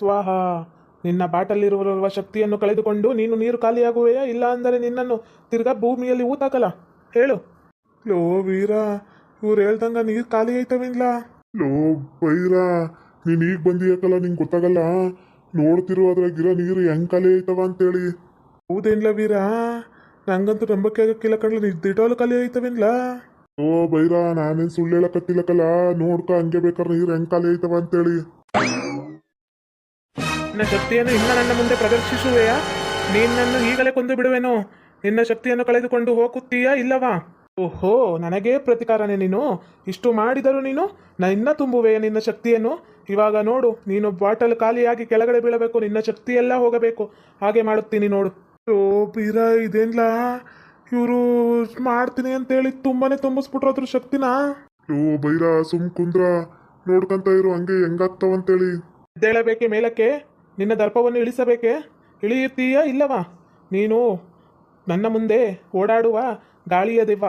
ಸ್ವಾಹ ನಿನ್ನ ಬಾಟಲ್ಲಿರುವ ಶಕ್ತಿಯನ್ನು ಕಳೆದುಕೊಂಡು ನೀನು ನೀರು ಖಾಲಿಯಾಗುವೆಯಾ? ಇಲ್ಲ ಅಂದರೆ ನಿನ್ನನ್ನು ತಿರ್ಗಾ ಭೂಮಿಯಲ್ಲಿ ಊತಾಕಲ್ಲ ಹೇಳು. ಲೋ ವೀರ ಇವ್ರು ಹೇಳ್ದಂಗ ನೀರು ಖಾಲಿ ಆಯ್ತವೇನ್ಲ ಲೋ ಬೈರ ನೀನು ಈಗ ಬಂದಿಯಾಕಲ್ಲ ನಿಂಗೆ ಗೊತ್ತಾಗಲ್ಲ? ನೋಡ್ತಿರೋ ಅದ್ರಾಗಿರೋ ನೀರು ಹೆಂಗ್ ಖಾಲಿ ಆಯ್ತವ ಅಂತೇಳಿ. ಹೌದೇನ್ಲ ವೀರ? ನಂಗಂತೂ ನಂಬಕ್ಕೆ ಆಗಕ್ಕಿಲ್ಲ ಕಣ್ಲ ನೀ ದಿಟೋಲು ಖಾಲಿ ಐತವೇನ್ಲ? ಓ ಬೈರ ನಾನೇನ್ ಸುಳ್ಳು ಹೇಳಕತ್ತಿಲ್ಲಕಲ್ಲ ನೋಡ್ಕೊ ಹಂಗೆ ಬೇಕಾದ್ರೆ ನೀರು ಹೆಂಗ್ ಖಾಲಿ ಆಯ್ತವ ಅಂತೇಳಿ. ನಿನ್ನ ಶಕ್ತಿಯನ್ನು ಇನ್ನ ನನ್ನ ಮುಂದೆ ಪ್ರದರ್ಶಿಸುವೆಯಾ? ನಿನ್ನನ್ನು ಈಗಲೇ ಕೊಂದು ಬಿಡುವೆನು ನಿನ್ನ ಶಕ್ತಿಯನ್ನು ಕಳೆದುಕೊಂಡು ಹೋಗುತ್ತೀಯಾ ಇಲ್ಲವಾ? ಓಹೋ ನನಗೇ ಪ್ರತಿಕಾರನೇ ನೀನು. ಇಷ್ಟು ಮಾಡಿದರೂ ನೀನು ನಿನ್ನ ತುಂಬುವೆಯ ನಿನ್ನ ಶಕ್ತಿಯನ್ನು? ಇವಾಗ ನೋಡು ನೀನು ಬಾಟಲ್ ಖಾಲಿಯಾಗಿ ಕೆಳಗಡೆ ಬೀಳಬೇಕು ನಿನ್ನ ಶಕ್ತಿಯೆಲ್ಲ ಹೋಗಬೇಕು. ಹಾಗೆ ಮಾಡುತ್ತೀನಿ ನೋಡು. ಓ ಬೀರ ಇದೇನ್ಲ? ಇವರು ಮಾಡ್ತೀನಿ ಅಂತೇಳಿ ತುಂಬಾನೇ ತುಂಬಿಸ್ಬಿಟ್ರು ಅದ್ರ ಶಕ್ತಿನ. ಓ ಬೈರ ಸುಮ್ ಕುಂದ್ರ ನೋಡ್ಕಂತ ಇರು ಹಂಗೆ ಹೆಂಗಾಗ್ತಾವಂತೇಳಿ. ಎದ್ದೇಳಬೇಕೆ ಮೇಲಕ್ಕೆ? ನಿನ್ನ ದರ್ಪವನ್ನು ಇಳಿಸಬೇಕೆ? ಇಳಿಯುತ್ತೀಯಾ ಇಲ್ಲವಾ? ನೀನು ನನ್ನ ಮುಂದೆ ಓಡಾಡುವ ಗಾಳಿಯ ದೆವ್ವ.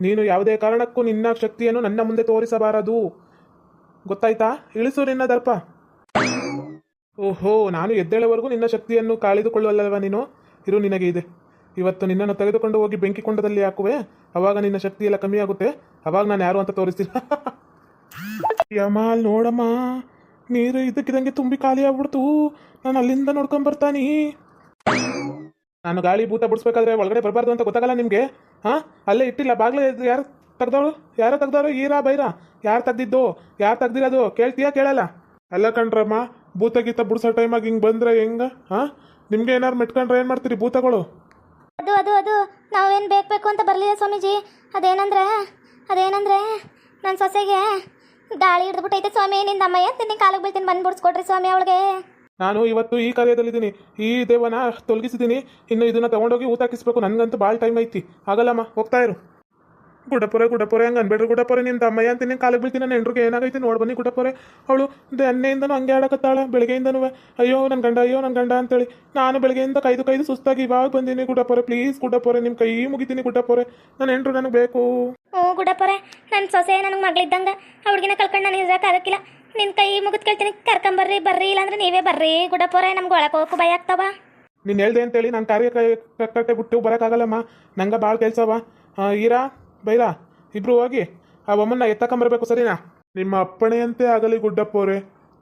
ನೀನು ಯಾವುದೇ ಕಾರಣಕ್ಕೂ ನಿನ್ನ ಶಕ್ತಿಯನ್ನು ನನ್ನ ಮುಂದೆ ತೋರಿಸಬಾರದು. ಗೊತ್ತಾಯ್ತಾ? ಇಳಿಸು ನಿನ್ನ ದರ್ಪ. ಓಹೋ, ನಾನು ಎದ್ದೇಳವರೆಗೂ ನಿನ್ನ ಶಕ್ತಿಯನ್ನು ಕಾಳಿದುಕೊಳ್ಳುವಲ್ಲವ ನೀನು? ಇರು, ನಿನಗೆ ಇದೆ. ಇವತ್ತು ನಿನ್ನನ್ನು ತೆಗೆದುಕೊಂಡು ಹೋಗಿ ಬೆಂಕಿ ಕೊಂಡದಲ್ಲಿ ಹಾಕುವೆ. ಅವಾಗ ನಿನ್ನ ಶಕ್ತಿ ಎಲ್ಲ ಕಮ್ಮಿ ಆಗುತ್ತೆ ಅವಾಗ ನಾನು ಯಾರು ಅಂತ ತೋರಿಸ್ತೀನಿ. ಯಮಾಲ್, ನೋಡಮ್ಮ. ನೀರು ಇದಕ್ಕಿದಂಗೆ ತುಂಬಿ ಖಾಲಿ ಆಗ್ಬಿಡ್ತು. ನಾನು ಅಲ್ಲಿಂದ ನೋಡ್ಕೊಂಡ್ ಬರ್ತಾನಿ. ನಾನು ಗಾಳಿ ಭೂತ ಬಿಡಿಸ್ಬೇಕಾದ್ರೆ ಒಳಗಡೆ ಬರಬಾರ್ದು ಅಂತ ಗೊತ್ತಾಗಲ್ಲ ನಿಮಗೆ? ಹಾಂ? ಅಲ್ಲೇ ಇಟ್ಟಿಲ್ಲ, ಬಾಗ್ಲೇ ಯಾರು ತೆಗ್ದವಳು? ಯಾರೋ ತೆಗ್ದವ್ರು ಈರಾ ಬೈರಾ? ಯಾರು ತೆಗ್ದಿದ್ದು? ಯಾರು ತೆಗ್ದಿರೋದು ಕೇಳ್ತೀಯಾ ಕೇಳಲ್ಲ? ಅಲ್ಲ ಕಣ್ರಮ್ಮ, ಭೂತ ಗೀತ ಬಿಡ್ಸೋ ಟೈಮಾಗಿ ಹಿಂಗೆ ಬಂದ್ರೆ ಹೆಂಗ? ಹಾಂ? ನಿಮ್ಗೆ ಏನಾರು ಮೆಟ್ಕೊಂಡ್ರೆ ಏನು ಮಾಡ್ತೀರಿ ಭೂತಗಳು? ಅದು ಅದು ಅದು. ನಾವೇನು ಬೇಕು ಬೇಕು ಅಂತ ಬರಲಿಲ್ಲ ಸ್ವಾಮೀಜಿ. ಅದೇನಂದ್ರೆ ಅದೇನಂದ್ರೆ ನನ್ನ ಸೊಸೆಗೆ ಗಾಳಿ ಹಿಡಿದ್ಬಿಟ್ಟೈತೆ ಸ್ವಾಮಿ ನಿಂದ ಅಮ್ಮಯ್ಯ ತಿನ್ನಿ, ಕಾಲಿಗೆ ಬೀಳ್ತೀನಿ, ಬಂದು ಬಿಡಿಸ್ಕೊಡ್ರಿ ಸ್ವಾಮಿ ಅವಳಿಗೆ. ನಾನು ಇವತ್ತು ಈ ಕಾರ್ಯದಲ್ಲಿದ್ದೀನಿ. ಈ ದೇವನ ತೊಲಗಿಸಿದ್ದೀನಿ. ಇನ್ನು ಇದನ್ನ ತಗೊಂಡೋಗಿ ಊತಾಕಿಸ್ಬೇಕು ನನಗಂತೂ ಭಾಳ ಟೈಮ್ ಐತಿ. ಆಗಲ್ಲಮ್ಮ, ಹೋಗ್ತಾ ಇರು. ಗುಡಪುರೆ ಗುಡಪುರ ಹಂಗೆ ಅನ್ಬೇಡ್ರಿ. ಗುಡಪುರ ನಿನ್ನ ತಮ್ಮಯ್ಯ ಅಂತ ನಿನ್ನ ಕಾಲಿಗೆ ಬೀಳ್ತೀನಿ ನನ್ನ ಹೆಂಡ್ರಿಗೆ ಏನಾಗೈತಿ ನೋಡಿ ಬನ್ನಿ ಗುಡಪುರ. ಅವಳು ಎಣ್ಣೆಯಿಂದನೂ ಹಂಗೆ ಆಡಕತ್ತಾಳ ಬೆಳಗ್ಗೆಯಿಂದನೂ ಅಯ್ಯೋ ನನ್ನ ಗಂಡ ಅಯ್ಯೋ ನನ್ನ ಗಂಡ ಅಂತೇಳಿ. ನಾನು ಬೆಳಗ್ಗೆಯಿಂದ ಕೈದು ಕೈದು ಸುಸ್ತಾಗಿ ಇವಾಗ ಬಂದೀನಿ ಗುಡಪುರ. ಪ್ಲೀಸ್ ಗುಡಪುರ ನಿಮ್ಮ ಕೈ ಮುಗಿತೀನಿ ಗುಡಪುರ. ನನ್ನ ಹೆಂಡ್ರು ನನಗೆ ಬೇಕು. ಓ ಗುಡಪುರ ನನ್ನ ಸೊಸೆ ನನಗೆ ಮಗಳಿದ್ದಂಗೆ. ಅವ್ಳಿಗಿನ ಕಳ್ಕೊಂಡು ನಾನು ಇರೋಕ್ಕಾಗಕ್ಕಿಲ್ಲ ನಿನ್ನ ಕೈ ಮುಗಿದ್ ಕೇಳ್ತೀನಿ. ಕರ್ಕೊಂಬರ್ರಿ ಬರ್ರಿ ಇಲ್ಲಾಂದ್ರೆ ನೀವೇ ಬರ್ರಿ ಗುಡಪುರ. ನಮ್ಗೆ ಒಳಗೆ ಹೋಗಕ್ಕೂ ಭಯ ಆಗ್ತಾವ. ನೀನು ಹೇಳ್ದೆ ಅಂತೇಳಿ ನಾನು ಕಾರ್ಯ ಕಟ್ಟೆ ಬಿಟ್ಟು ಬರೋಕ್ಕಾಗಲ್ಲಮ್ಮ. ನಂಗೆ ಭಾಳ ಕೆಲಸವ. ಈರಾ? ಬೈರಾ ಇಬ್ರು ಹೋಗಿ ಆ ಬೊಮ್ಮನ್ನ ಎತ್ತಕೊಂಬರ್ಬೇಕು ಸರಿನಾ? ನಿಮ್ಮ ಅಪ್ಪಣೆಯಂತೆ ಆಗಲಿ ಗುಡ್ಡಪ್ಪೋರೆ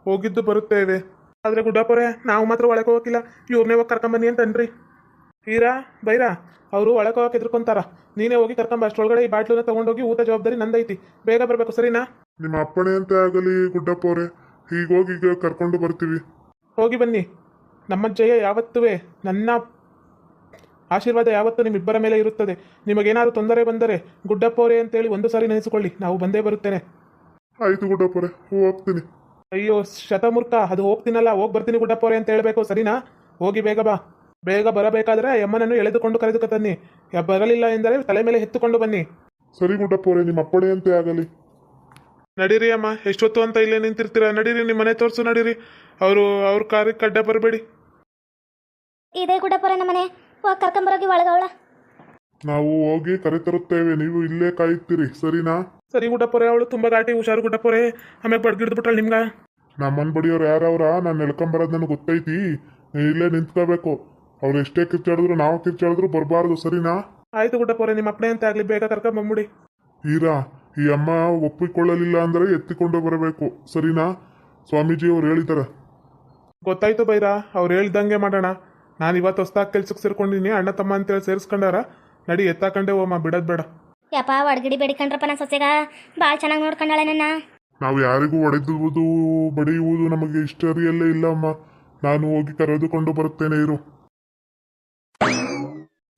ಹೋಗಿದ್ದು ಬರುತ್ತೇವೆ ಆದರೆ ಗುಡ್ಡಪ್ಪರೆ ನಾವು ಮಾತ್ರ ಒಳಗೆ ಹೋಗಿಲ್ಲ ಇವ್ರನ್ನೇ ಹೋಗಿ ಕರ್ಕೊಂಬನ್ನಿ ಅಂತನ್ರಿ ಹೀರಾ ಬೈರಾ ಅವರು ಒಳಗೆ ಹೋಗಕ್ಕೆ ಎದುರ್ಕೊಂತಾರ ನೀನೇ ಹೋಗಿ ಕರ್ಕೊಂಬ ಅಷ್ಟೊಳಗಡೆ ಈ ಬಾಟ್ಲನ್ನ ತಗೊಂಡೋಗಿ ಊಟ ಜವಾಬ್ದಾರಿ ನಂದೈತಿ. ಬೇಗ ಬರಬೇಕು ಸರಿನಾ? ನಿಮ್ಮ ಅಪ್ಪಣೆಯಂತೆ ಆಗಲಿ ಗುಡ್ಡಪ್ಪೋರೆ ಹೀಗೋಗಿ ಹೋಗಿ ಈಗ ಕರ್ಕೊಂಡು ಬರ್ತೀವಿ. ಹೋಗಿ ಬನ್ನಿ. ನಮ್ಮ ಜಯ ಯಾವತ್ತುವೇ ನನ್ನ ಆಶೀರ್ವಾದ ಯಾವತ್ತೂ ನಿಮ್ಮಿಬ್ಬರ ಮೇಲೆ ಇರುತ್ತದೆ. ನಿಮಗೇನಾದ್ರು ತೊಂದರೆ ಬಂದರೆ ಗುಡ್ಡಪ್ಪೋರೆ ಅಂತೇಳಿ ಒಂದು ಸಾರಿ ನೆನೆಸಿಕೊಳ್ಳಿ. ನಾವು ಬಂದೇ ಬರುತ್ತೇನೆ. ಆಯ್ತು ಗುಡ್ಡಪ್ಪೋರೆ ಹೋಗ್ತೀನಿ. ಅಯ್ಯೋ ಶತಮೂರ್ಖ ಅದು ಹೋಗ್ತೀನಲ್ಲ ಹೋಗಿ ಬರ್ತೀನಿ ಗುಡ್ಡಪ್ಪೋರೆ ಅಂತ ಹೇಳಬೇಕು ಸರಿನಾ? ಹೋಗಿ ಬೇಗ ಬಾ. ಬೇಗ ಬರಬೇಕಾದ್ರೆ ಯಮ್ಮನನ್ನು ಎಳೆದುಕೊಂಡು ಕರೆದುಕ ತನ್ನಿ. ಯ- ಬರಲಿಲ್ಲ ಎಂದರೆ ತಲೆ ಮೇಲೆ ಎತ್ತುಕೊಂಡು ಬನ್ನಿ. ಸರಿ ಗುಡ್ಡಪ್ಪೋರೆ ನಿಮ್ಮ ಅಪ್ಪಣೆಯಂತೆ ಆಗಲಿ. ನಡೀರಿ ಅಮ್ಮ ಎಷ್ಟೊತ್ತು ಅಂತ ಇಲ್ಲೇ ನಿಂತಿರ್ತೀರಾ? ನಡೀರಿ ನಿಮ್ಮ ಮನೆ ತೋರಿಸು ನಡೀರಿ. ಅವರು ಅವ್ರ ಕಾರ್ಯಕ್ಕೆ ಅಡ್ಡ ಬರಬೇಡಿ. ಇದೇ ಗುಡ್ಡಪ್ಪೋರೆ ನಮ್ಮನೆ ಕರ್ಕೊಂಬರೋಗಿ ಒಳಗೆ ಅವಳ. ನಾವು ಹೋಗಿ ಕರೆ ತರುತ್ತೇವೆ ನೀವು ಇಲ್ಲೇ ಕಾಯುತ್ತೀರಿ ಸರಿನಾ? ಸರಿ ಗುಡ್ಡಪ್ಪೋರೆ ಅವಳು ತುಂಬಾ ದಾಟಿ ಹುಷಾರು ಗುಡ್ಡಪ್ಪೋರೆ ಆಮೇಲೆ ಬಡ್ಗಿಡ್ದು ಬಿಟ್ರಳು ನಿಮ್ಗ? ನಮ್ಮನ್ ಬಡಿಯೋರು ಯಾರವ್ರ? ನಾನು ಎಳ್ಕೊಂಬರೋದು ನನಗೆ ಗೊತ್ತೈತಿ. ನೀವ್ ಇಲ್ಲೇ ನಿಂತ್ಕೋಬೇಕು. ಅವ್ರು ಎಷ್ಟೇ ಕಿರ್ಚಾಡಿದ್ರು ನಾವು ಕಿರ್ಚಾಡಿದ್ರು ಬರಬಾರ್ದು ಸರಿನಾ? ಆಯ್ತು ಗುಡ್ಡಪ್ಪರೆ ನಿಮ್ಮ ಅಪ್ಪಣೆ ಅಂತ ಆಗ್ಲಿ ಬೇಗ ಕರ್ಕೊಂಡ್ ಬಂದ್ಬಿಡಿ. ಹೀರಾ ಈ ಅಮ್ಮ ಒಪ್ಪಿಕೊಳ್ಳಲಿಲ್ಲ ಅಂದರೆ ಎತ್ತಿಕೊಂಡು ಬರಬೇಕು ಸರಿನಾ? ಸ್ವಾಮೀಜಿ ಅವ್ರು ಹೇಳಿದ್ದಾರೆ ಗೊತ್ತಾಯ್ತು ಬೈರಾ ಅವ್ರು ಹೇಳ್ದಂಗೆ ಮಾಡೋಣ. ನಾನು ಇವತ್ತು ಹೊಸ್ದಾಗ ಕೆಲ್ಸಕ್ಕೆ ಸೇರ್ಕೊಂಡಿನಿ ಅಣ್ಣ ತಮ್ಮ ಅಂತೇಳಿ ಸೇರಿಸ್ಕೊಂಡಾರ ನಡಿ ಎತ್ತಾಕಂಡೆ ಓಮ್ಮ ಬಿಡೋದು ಬೇಡ. ಯಪ್ಪ ಒಡಗಿಡಿ ಬೇಡಿಕೊಂಡ್ರಪ್ಪ ನನ್ನ ಸೊಸೆಗ. ಭಾಳ ಚೆನ್ನಾಗಿ ನೋಡ್ಕೊಂಡಾಳೆ ನನ್ನ. ನಾವು ಯಾರಿಗೂ ಒಡೆದುವುದು ಬಡಿಯುವುದು ನಮಗೆ ಇಷ್ಟರಿಯಲ್ಲೇ ಇಲ್ಲ ಅಮ್ಮ ನಾನು ಹೋಗಿ ಕರೆದುಕೊಂಡು ಬರುತ್ತೇನೆ ಇರು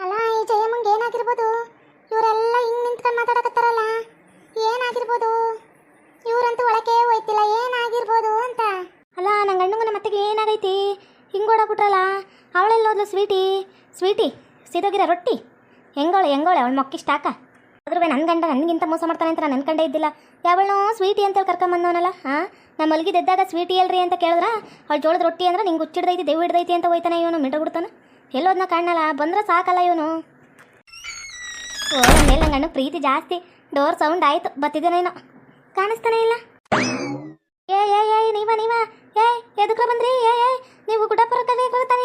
ಅಲ್ಲ ಈ ಜಯಮ್ಮಂಗೆ ಏನಾಗಿರ್ಬೋದು ಇವರೆಲ್ಲ ಹಿಂಗ್ ನಿಂತ್ಕೊಂಡು ಮಾತಾಡಕತ್ತಾರಲ್ಲ ಏನಾಗಿರ್ಬೋದು ಇವರಂತೂ ಒಳಗೆ ಹೋಯ್ತಿಲ್ಲ ಏನಾಗಿರ್ಬೋದು ಅಂತ ಅಲ್ಲ ನನ್ನ ಗಂಡಂಗ ನಮ್ಮ ಅತ್ತೆಗೆ ಏನಾಗೈತಿ ಹಿಂಗೆ ಓಡಾಕ್ಬಿಟ್ರಲ್ಲ ಅವಳೆಲ್ಲ ಹೋದ್ಲು ಸ್ವೀಟಿ ಸ್ವೀಟಿ ಸಿದೋಗಿರ ರೊಟ್ಟಿ. ಹೆಂಗೋಳೆ ಹೆಂಗೋಳೆ ಅವಳು ಮೊಕ್ಕಿ ಸ್ಟಾಕ ಅದ್ರ ನನ್ನ ಗಂಡ ನನಗಿಂತ ಮೋಸ ಮಾಡ್ತಾನೆ ಅಂತ ನಾನು ಅನ್ಕೊಂಡೇ ಇದ್ದಿಲ್ಲ. ಯಾವಳು ಸ್ವೀಟಿ ಅಂತೇಳಿ ಕರ್ಕೊಂಬಂದವನಲ್ಲ ಹಾಂ ನಮ್ಮ ಮಲಗಿದ್ದಾಗ ಸ್ವೀಟಿ ಅಲ್ರಿ ಅಂತ ಕೇಳಿದ್ರ? ಅವಳು ಜೋಳದ ರೊಟ್ಟಿ ಅಂದ್ರೆ ನಿಂಗೆ ಹುಚ್ಚಿಡ್ದೈತಿ ದೇವ್ ಹಿಡ್ದೈತಿ ಅಂತ ಹೋಯ್ತಾನೆ ಇವನು ಮಿಂಡ ಬಿಡ್ತಾನೆ. ಎಲ್ಲೋದ್ನ ಕಾಣಲ್ಲ ಬಂದ್ರೆ ಸಾಕಲ್ಲ ಇವನು. ಓ ಮೇಲೆ ನನ್ನ ಪ್ರೀತಿ ಜಾಸ್ತಿ. ಡೋರ್ ಸೌಂಡ್ ಆಯಿತು ಬತ್ತಿದ್ದೇನೇನೋ ಕಾಣಿಸ್ತಾನೆ ಇಲ್ಲ. ಏ ಏ ಏ ನೀವ ನೀವ ಏ ಎದಕ್ರ ಬಂದ್ರಿ? ಏ ಏ ನೀವು ಗುಡ್ಡಪ್ಪರ ತಾನೆ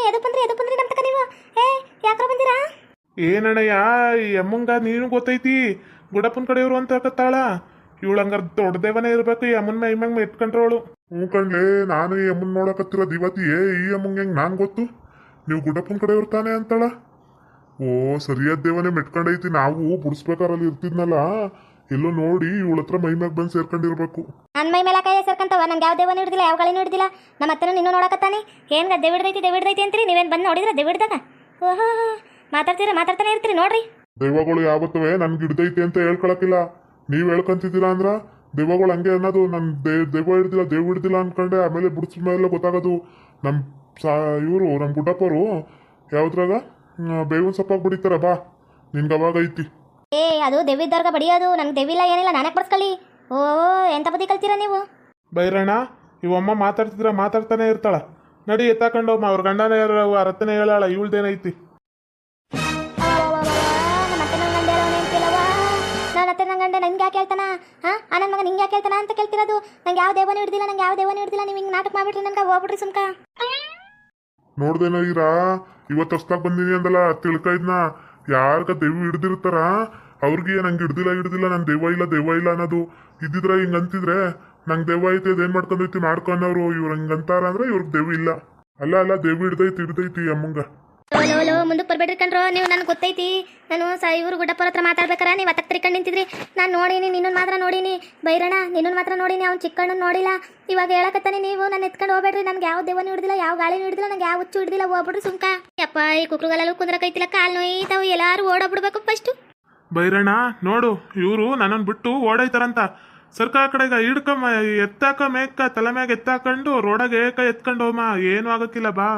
ಎದಕ್ ಬಂದ್ರಿ ಬಂದ್ರೆ ಬಂದ್ರಿ ನಮ್ತಕ ನೀವು? ಏ ಯಾಕ್ರ ಬಂದಿರಾ? ಏನಣ್ಣಯ್ಯ ಈ ಅಮ್ಮಂಗ ನೀನು ಗೊತ್ತೈತಿ ಗುಡಪ್ಪನ ಕಡೆಯವರು ಅಂತ ಕತ್ತಾಳ ಇವಳು ಹಂಗಾರ ದೊಡ್ಡದೇವನೇ ಇರ್ಬೇಕು ಈ ಅಮ್ಮನ ಮೈ ಮ್ಯಾಗ ಇಟ್ಕೊಂಡ್ರವಳು ಹ್ಞೂ ಕಣ್ಲೆ ನಾನು ಈ ಅಮ್ಮನ್ ನೋಡಕತ್ತಿರೋದು ಏ ಈ ಅಮ್ಮಂಗೆ ಹೆಂಗೆ ನಾನು ಗೊತ್ತು? ನೀವು ಗುಡ್ಡಪ್ಪನ ಕಡೆಯವ್ರು ತಾನೆ ಅಂತಾಳ? ಓ ಸರಿಯಾದ ದೇವನೇ ಮೆಟ್ಕೊಂಡೈತಿ ನಾವು ಬಿಡಿಸ್ಬೇಕಾರಲ್ಲಿ ಇರ್ತಿದ್ನಲ್ಲ ಎಲ್ಲೋ ನೋಡಿ ಇವಳ ಹತ್ರ ಮೈ ಮ್ಯಾಗ ಬಂದು ಸೇರ್ಕೊಂಡಿರ್ಬೇಕು. ನನ್ನ ಮೈ ಮೇಲೆ ಕೈ ಸೇರ್ಕಂತವ? ನಂಗೆ ಯಾವ ದೇವನ ಹಿಡಿದಿಲ್ಲ ಯಾವ ಗಳಿನೂ ಹಿಡಿದಿಲ್ಲ. ನಮ್ಮ ಹತ್ರ ನೀನು ನೋಡಕತ್ತಾನೆ. ಏನು ದೇವಿಡ್ದೈತಿ ದೇವಿಡ್ದೈತಿ ಅಂತೀರಿ? ನೀವೇನು ಬಂದು ನೋಡಿದ್ರೆ ದೇವಿಡ್ದಾಗ ಓಹೋ ಮಾತಾಡ್ತೀರಾ ಮಾತಾಡ್ತಾನೆ ಇರ್ತೀರಿ ನೋಡ್ರಿ. ದೇವಗಳು ಯಾವತ್ತವೆ ನನ್ಗೆ ಹಿಡ್ದೈತಿ ಅಂತ ಹೇಳ್ಕೊಳಕಿಲ್ಲ. ನೀವು ಹೇಳ್ಕೊಂತಿದ್ದೀರಾ ಅಂದ್ರ ದೆವ್ವಗಳು ಹಂಗೆ ಅನ್ನೋದು ನನ್ ದೇವ ದೆವ್ವ ಹಿಡ್ದಿಲ್ಲ ದೇವ್ ಹಿಡ್ದಿಲ್ಲ ಅನ್ಕೊಂಡೆ ಆಮೇಲೆ ಬಿಡಿಸಿದ ಮೇಲೆ ಗೊತ್ತಾಗೋದು. ನಮ್ಮ ಸಾ ಇವರು ನಮ್ಮ ಗುಡ್ಡಪ್ಪರು ಯಾವ್ದ್ರಾಗ? ಬೇವಿನ ಸೊಪ್ಪಾಗಿ ಬಿಡಿತಾರ ಬಾ. ನಿನ್ಗೆ ಅವಾಗ ಐತಿ. ಏ ಅದು ದೇವಿದ್ದಾರ್ಗ ಬಡಿಯೋದು. ನಂಗೆ ದೇವಿಲ್ಲ ಏನಿಲ್ಲ ನಾನೇ ಬಡ್ಸ್ಕೊಳ್ಳಿ. ಓ ಎಂತ ಬುದ್ಧಿ ಕಲ್ತೀರಾ ನೀವು? ಬೈರಣ್ಣ ಇವಮ್ಮ ಮಾತಾಡ್ತಿದ್ರ ಮಾತಾಡ್ತಾನೆ ಇರ್ತಾಳ. ನಡಿ ಎತ್ತಾಕೊಂಡು ಅವ್ರ ಗಂಡನೇ ರತ್ತನೆ ಹೇಳಾಳ ಇವಳ್ದೇನೈತಿ ಮತ್ತೆ ನನ್ನ ಗಂಡ ನಂಗೆ ಯಾಕೆ ಹೇಳ್ತಾನ? ಹಾ ಆ ನನ್ನ ಮಗ ನಿಂಗೆ ಯಾಕೆ ಹೇಳ್ತಾನ ಅಂತ ಕೇಳ್ತಿರೋದು? ನಂಗೆ ಯಾವ ದೇವನೂ ಹಿಡ್ದಿಲ್ಲ ನಂಗೆ ಯಾವ ದೇವನೇ ಹಿಡ್ದಿಲ್ಲ ನೀವು ಹಿಂಗೆ ನಾಟಕ ಮಾಡ್ಬಿಟ್ರಿ ನನ್ಗೆ ಹೋಗ್ಬಿಡ್ರಿ ಸುಮ್ಕ. ನೋಡ್ದೇನೋ ಈರ ಇವತ್ತು ಹೊಸ್ದಾಗ ಬಂದಿನಿ ಅಂದಲ್ಲ ತಿಳ್ಕ ಇದ್ನ. ಯಾರ್ಗ ದೆವ್ವ ಹಿಡ್ದಿರ್ತಾರ? ಅವ್ರಿಗೆ ನಂಗೆ ಹಿಡ್ದಿಲ್ಲ ಹಿಡ್ದಿಲ್ಲ ನನ್ ದೆವ್ವ ಇಲ್ಲ ದೆವ್ವ ಇಲ್ಲ ಅನ್ನೋದು ಇದ್ದಿದ್ರೆ ಹಿಂಗ್ ಅಂತಿದ್ರೆ ನಂಗೆ ದೆವ್ವ ಐತೆ ಅದೇನ್ ಮಾಡ್ಕೊಂಡೈತಿ ಮಾಡ್ಕೊಂಡವ್ರು ಇವ್ರು ಹಂಗಂತಾರ ಅಂದ್ರೆ ಇವ್ರಿಗೆ ದೆವ್ವ ಇಲ್ಲ. ಅಲ್ಲ ಅಲ್ಲ, ದೆವ್ವ ಹಿಡ್ದೈತಿ ಹಿಡ್ದೈತಿ ಅಮ್ಮಂಗ. ಲೋ ಲೋ ಮುಂದಕ್ಕೆ ಬರ್ಬೇಡ್ರಿ ಕಣ್ರೋ, ನೀವು ನನಗೆ ಗೊತ್ತೈತಿ. ನಾನು ಸ, ಇವರು ಗುಡ್ಡಪ್ಪರ ಹತ್ರ ಮಾತಾಡ್ಬೇಕಾರ, ನೀವು ಅತ್ತಕ್ಕೆ ತಿರ್ಕೊಂಡು ನಿಂತಿದ್ರಿ. ನಾನು ನೋಡೀನಿ ನಿನ್ನನ್ನು ಮಾತ್ರ ನೋಡೀನಿ. ಬೈರಣ ನಿನ್ನನ್ನು ಮಾತ್ರ ನೋಡೀನಿ, ಅವ್ನು ಚಿಕ್ಕಣ್ಣನ ನೋಡಿಲ್ಲ. ಇವಾಗ ಹೇಳಕತ್ತಾನೆ ನೀವು, ನಾನು ಎತ್ಕೊಂಡು ಹೋಗ್ಬೇಡ್ರಿ, ನನಗೆ ಯಾವ ದೇವನು ಹಿಡಿದಿಲ್ಲ, ಯಾವ ಗಾಳಿನೂ ಹಿಡಿದಿಲ್ಲ, ನಂಗೆ ಯಾವ ಹುಚ್ಚು ಹಿಡ್ದಿಲ್ಲ, ಹೋಗ್ಬಿಡ್ರಿ ಸುಮ್ಕ. ಯಪ್ಪ, ಈ ಕುಕ್ರುಗಳೆಲ್ಲ ಕುಂದ್ರಕೈತಿಲ್ಲ ಕಾಲು ನೋಯ್ತಾವು, ಎಲ್ಲಾರು ಓಡೋಗ್ಬಿಡ್ಬೇಕು ಫಸ್ಟು ಬೈರಣ್ಣ ನೋಡು ಇವರು ನನ್ನನ್ನು ಬಿಟ್ಟು ಓಡೈತಾರಂತ ಸರ್ಕಾರ ಕಡೆಗ ಹಿಡ್ಕಮ್ಮ ಎತ್ತಾಕ ಮೇಕ ತಲೆ ಮ್ಯಾಗ ಎತ್ತಾಕೊಂಡು ರೋಡಾಗ ಏಕ ಎತ್ಕೊಂಡು ಹೋಮ ಏನು ಆಗಕ್ಕಿಲ್ಲ ಬಾ.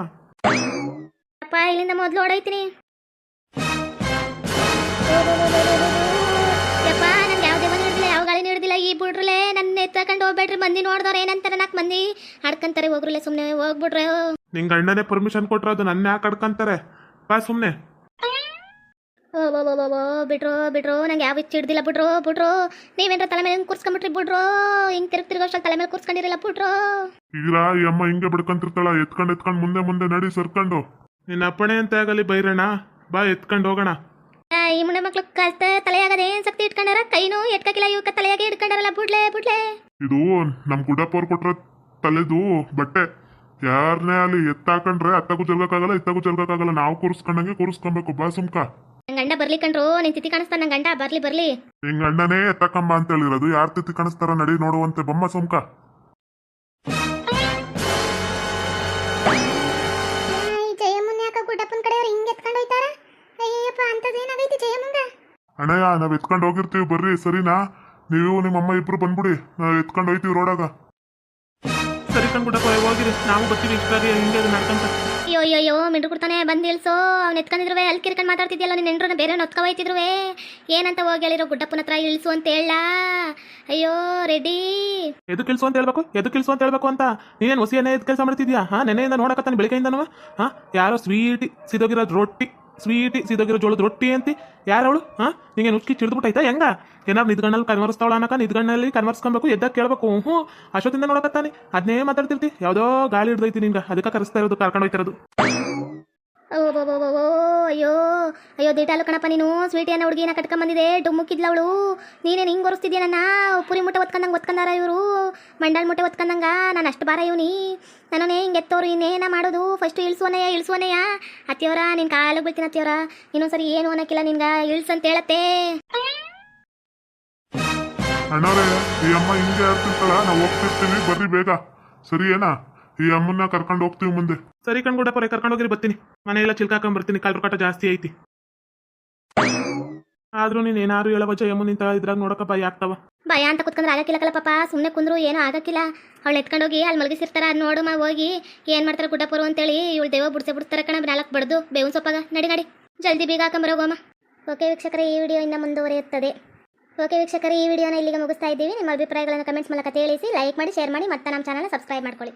ಅಪ್ಪ ಇಲ್ಲಿಂದ ಮೊದಲು ಓಡೈತೀನಿ ಯಪ್ಪ ನನ್ಗೆ ಯಾವ ದೇವನು ಹಿಡ್ದಿಲ್ಲ ಯಾವ ಗಾಳಿನೂ ಹಿಡ್ದಿಲ್ಲ ಈ ಬಿಡ್ರಲೆ ನನ್ನ ಎತ್ತಕೊಂಡು ಹೋಗ್ಬೇಡ್ರಿ ಮಂದಿ ನೋಡ್ದವ್ರು ಏನಂತಾರೆ ನಾಲ್ಕು ಮಂದಿ. ಆಡ್ಕಂತಾರೆ ಹೋಗ್ರಲೆ ಸುಮ್ಮನೆ ಹೋಗ್ಬಿಡ್ರೆ. ನಿಂಗೆ ಅಣ್ಣನೇ ಪರ್ಮಿಷನ್ ಕೊಟ್ರದು ನನ್ನ ಯಾಕೆ ಅಡ್ಕಂತಾರೆ ಬಾ ಸುಮ್ಮನೆ ಓ ಓ ಓ ಬೋ ಬಿಡ್ರೋ ಬಿಡ್ರೋ ನಂಗೆ ಯಾವ ಇಚ್ಚು ಹಿಡ್ದಿಲ್ಲ ಬಿಡ್ರೋ ಬಿಡ್ರೋ ನೀವೇನ್ರ ತಲೆ ಮೇಲೆ ಕೂರ್ಸ್ಕೊಂಡ್ಬಿಟ್ರಿ ಬಿಡ್ರೋ ಹಿಂಗೆ ತಿರುಗಿ ಅಷ್ಟು ತಲೆ ಮೇಲೆ ಕೂರ್ಸ್ಕೊಂಡಿರಲ್ಲ ಬಿಡ್ರೋ ಈಗ ಈ ಅಮ್ಮ ಹಿಂಗೆ ಬಿಡ್ಕೊಂತಿರ್ತಾಳ ಎತ್ಕೊಂಡು ಎತ್ಕೊಂಡು ಮುಂದೆ ಮುಂದೆ ನಡಿ ಸರ್ಕೊಂಡು. ನಿನ್ನ ಅಪ್ಪಣೆ ಅಂತ ಆಗಲಿ ಬೈರಣ್ಣ ಬಾ ಎತ್ಕೊಂಡು ಹೋಗೋಣ. ಈ ಮುಂಡೆ ಮಕ್ಳು ಕಲ್ತ ತಲೆಯಾಗದ ಏನ್ ಸಕ್ತಿ ಇಟ್ಕೊಂಡಾರ? ಕೈನೂ ಎಟ್ಕಾಕಿಲ್ಲ ಇವಕ್ಕ ತಲೆಯಾಗೆ ಇಟ್ಕೊಂಡಾರಲ್ಲ ಬುಡ್ಲೆ ಬುಡ್ಲೆ ಇದು ನಮ್ ಗುಡ್ಡಪ್ಪವ್ರು ಕೊಟ್ರ ತಲೆದು ಬಟ್ಟೆ. ಯಾರನ್ನೇ ಅಲ್ಲಿ ಎತ್ತಾಕೊಂಡ್ರೆ ಅತ್ತಗೂ ಜಲ್ಗಕ್ಕಾಗಲ್ಲ ಇತ್ತಗೂ ಜಲ್ಗಕ್ಕಾಗಲ್ಲ. ನಾವು ಕೂರಿಸ್ಕೊಂಡಂಗೆ ಕೂರಿಸ್ಕೊಬೇಕು ಬಾ ಸುಮ್ಕ. ನಂಗ್ ಗಂಡ ಬರ್ಲಿ ಕಣ್ರು ನಿನ್ ತಿಥಿ ಕಾಣಿಸ್ತಾನ ನಂಗೆ ಗಂಡ ಬರ್ಲಿ ಬರ್ಲಿ. ಹಿಂಗ ಅಣ್ಣನೇ ಎತ್ತಕಮ್ಮ ಅಂತ ಹೇಳಿರೋದು ಯಾರ್ ತಿತಿ ಕಾಣಿಸ್ತಾರ ನಡಿ ನೋಡುವಂತೆ ಬೊಮ್ಮ ಸುಮ್ಕ. ಜಯಮ್ಮನ ಯಾಕ ಗುಡ್ಡಪ್ಪನ ಕಡೆಯವ್ರು ಹಿಂಗೆ ಎತ್ಕೊಂಡು ಹೋಯ್ತಾರ? ಅಯ್ಯಪ್ಪ ಅಂತದೇನಾಗೈತಿ ಜಯಮ್ಮಂಗ? ಅಣ್ಣಯ್ಯ ನಾವ್ ಎತ್ಕೊಂಡ್ ಹೋಗಿರ್ತೀವಿ ಬರ್ರಿ ಸರಿನಾ? ನೀವು ನಿಮ್ಮಮ್ಮ ಇಬ್ರು ಬಂದ್ಬಿಡಿ ನಾವ್ ಎತ್ಕೊಂಡ್ ಹೋಯ್ತೀವಿ ರೋಡಾಗ. ಸರಿ ಕಂಡ್ಬಿಟ್ಟಪ್ಪ ಹೋಗಿರಿ. ನಾವು ಬರ್ತೀವಿ ಇಷ್ಟಾಗಿ ಹಿಂಗೆ ನಡ್ಕಂತ. ಅಯ್ಯೋ ಅಯ್ಯೋ ಮಿಂಡ್ರು ಕೊಡ್ತಾನೆ, ಬಂದು ಇಳ್ಸೋ ಅವ್ನು ಎತ್ಕೊಂಡಿದ್ರುವೆ ಅಲ್ಲಿ ಕಿರ್ಕೊಂಡು ಮಾತಾಡ್ತಿದ್ಯಲ್ಲ, ನಿನ್ನ ನೆಂಟ್ರನ್ನ ಬೇರೆ ಹೊತ್ಕೊ ಹೋಯ್ತಿದ್ರುವೆ ಏನಂತ ಹೋಗಿ ಹೇಳಿರೋ ಗುಡ್ಡಪ್ಪನ ಹತ್ರ ಇಳಿಸು ಅಂತ ಹೇಳ. ಅಯ್ಯೋ, ರೆಡಿ. ಎದು ಕೆಲಸ ಅಂತ ಹೇಳ್ಬೇಕು? ಎದು ಕೆಲಸ ಅಂತ ಹೇಳ್ಬೇಕು ಅಂತ? ನೀನೇನು ಹೊಸಿಯನ್ನೇ ಎದ್ ಕೆಲಸ ಮಾಡ್ತಿದ್ಯಾ? ಹಾ ನೆನೆಯಿಂದ ನೋಡಕತ್ತಾನೆ ಬೆಳಗ್ಗೆಯಿಂದನೂ? ಹಾ, ಯಾರೋ ಸ್ವೀಟ್ ಸಿದೋಗಿರೋದು ರೊಟ್ಟಿ. ಸ್ವೀಟಿ ಸಿದೋಗಿರೋ ಜೋಳದ ರೊಟ್ಟಿ ಅಂತ. ಯಾರವಳು? ಹಾ? ನಿಂಗೆ ನುಚ್ಚಿ ಚಿಡ್ದುಬಿಟ್ಟೈತಾ? ಹೆಂಗ? ಏನಾರು ನಿದ್ಗಣ್ಣಲ್ಲಿ ಕನ್ವರ್ಸ್ತಾವಳ ಅನ್ನಕ? ನಿದ್ಗಣ್ಣಲ್ಲಿ ಕನ್ವರ್ಸ್ಕೊಬೇಕು ಎದ್ದಾಗ ಕೇಳಬೇಕು. ಹ್ಞೂ ಅಷ್ಟೊತ್ತಿಂದ ನೋಡಕತ್ತಾನೆ. ಅದನ್ನೇ ಮಾತಾಡ್ತಿರ್ತಿ. ಯಾವುದೋ ಗಾಳಿ ಹಿಡ್ದೈತಿ ನಿಂಗೆ. ಅದಕ್ಕೆ ಕರೆಸ್ತಾ ಇರೋದು, ಕರ್ಕೊಂಡು ಹೋಯ್ತಿರೋದು ಓ, ಅಯ್ಯೋ ಅಯ್ಯೋ ದಿಟಾಲು ಕಣಪ್ಪ ನೀನು. ಸ್ವೀಟಿಯನ್ನ ಹುಡುಗಿನ ಕಟ್ಕೊಂಬಂದಿದೆ ಡುಮ್ಮುಕ್ಕಿದ್ಲ ಅವಳು. ನೀನೇನು ಹಿಂಗೆ ಒರೆಸ್ತಿದ್ಯಾ ನನ್ನ? ಪುರಿ ಮುಟ್ಟೆ ಒತ್ಕೊಂಡಂಗೆ ಒತ್ಕೊಂಡಾರ ಇವರು? ಮಂಡಾಳ ಮುಟ್ಟೆ ಒತ್ಕೊಂಡಂಗ ನಾನು ಅಷ್ಟು ಬಾರ ಇವನಿ. ನಾನೇ ಹಿಂಗೆ ಎತ್ತೋರು, ಇನ್ನೇನ ಮಾಡೋದು? ಫಸ್ಟ್ ಇಳಿಸುವನಯ್ಯ ಇಳಿಸುವನಯ್ಯ. ಅತ್ತಿಯವರ ನಿನ್ನ ಕಾಲಿಗೆ ಬೀಳ್ತೀನಿ ಅತ್ತಿಯವರ. ಇನ್ನೊಂದ್ಸರಿ ಏನು ಅನ್ನಕ್ಕಿಲ್ಲ ನಿನ್ಗೆ? ಇಳ್ಸಂತ ಹೇಳತ್ತೆ ಅಣ್ಣವ್ರೆ ಈ ಅಮ್ಮ ಹಿಂಗೆ ಆಡ್ತಿರ್ತಾಳ ನಾವು ಹೋಗ್ತಿರ್ತೀವಿ. ಬರ್ರಿ ಬೇಗ. ಸರಿ ಏನಾ? ಈ ಅಮ್ಮನ್ನ ಕರ್ಕೊಂಡು ಹೋಗ್ತೀವಿ ಮುಂದೆ. ಸರಿ ಕಣ್ಗುಡಪ್ಪರೆ ಕರ್ಕೊಂಡು ಹೋಗಿರಿ ಬರ್ತೀನಿ. ಮನೆಯೆಲ್ಲ ಚಿಲ್ಕಾಕೊಂಡ್ ಬರ್ತೀನಿ ಕಳ್ರ ಕಾಟ ಜಾಸ್ತಿ ಐತಿ. ಆದ್ರೂ ನೀನ್ ಏನಾರು ಹೇಳವಜ ಜಯಮ್ಮು ನಿಂತ ಇದ್ರಾಗ ನೋಡಕ ಭಯ ಆಗ್ತಾವ ಭಯ ಅಂತ ಕುತ್ಕೊಂಡ್ರೆ ಆಗಕ್ಕಿಲ್ಲ ಪಾಪ. ಸುಮ್ಮನೆ ಕುಂದ್ರು ಏನೂ ಆಗಕ್ಕಿಲ್ಲ. ಅವಳು ಎತ್ಕೊಂಡೋಗಿ ಅಲ್ಲಿ ಮಲಗಿಸಿರ್ತಾರ. ಅದ್ ನೋಡು ಮಾ ಹೋಗಿ. ಏನು ಮಾಡ್ತಾರೆ ಗುಡ್ಡಪ್ಪರು ಅಂತೇಳಿ ಇವಳು ದೇವ ಬಿಡ್ಸೆ ಬಿಡ್ತಾರೆ ಕಣ ನಾಲ್ಕು ಬಡ್ದು. ಬೇವಿನ ಸೊಪ್ಪಾಗ. ನಡಿ ನಡಿ. ಜಲ್ದಿ ಬೇಗ ಹಾಕೊಂಬರೋಗೋಮ ಓಕೆ ವೀಕ್ಷಕರೇ ಈ ವಿಡಿಯೋ ಇನ್ನು ಮುಂದುವರಿಯುತ್ತದೆ. ಓಕೆ ವೀಕ್ಷಕರೇ ಈ ವಿಡಿಯೋನ ಇಲ್ಲಿಗೆ ಮುಗಿಸ್ತಾ ಇದ್ದೀವಿ. ನಿಮ್ಮ ಅಭಿಪ್ರಾಯಗಳನ್ನು ಕಮೆಂಟ್ಸ್ ಮೂಲಕ ತಿಳಿಸಿ ಲೈಕ್ ಮಾಡಿ ಶೇರ್ ಮಾಡಿ ಮತ್ತೆ ನಮ್ಮ ಚಾನಲ್ ಸಬ್ಸ್ಕ್ರೈಬ್ ಮಾಡ್ಕೊಳ್ಳಿ.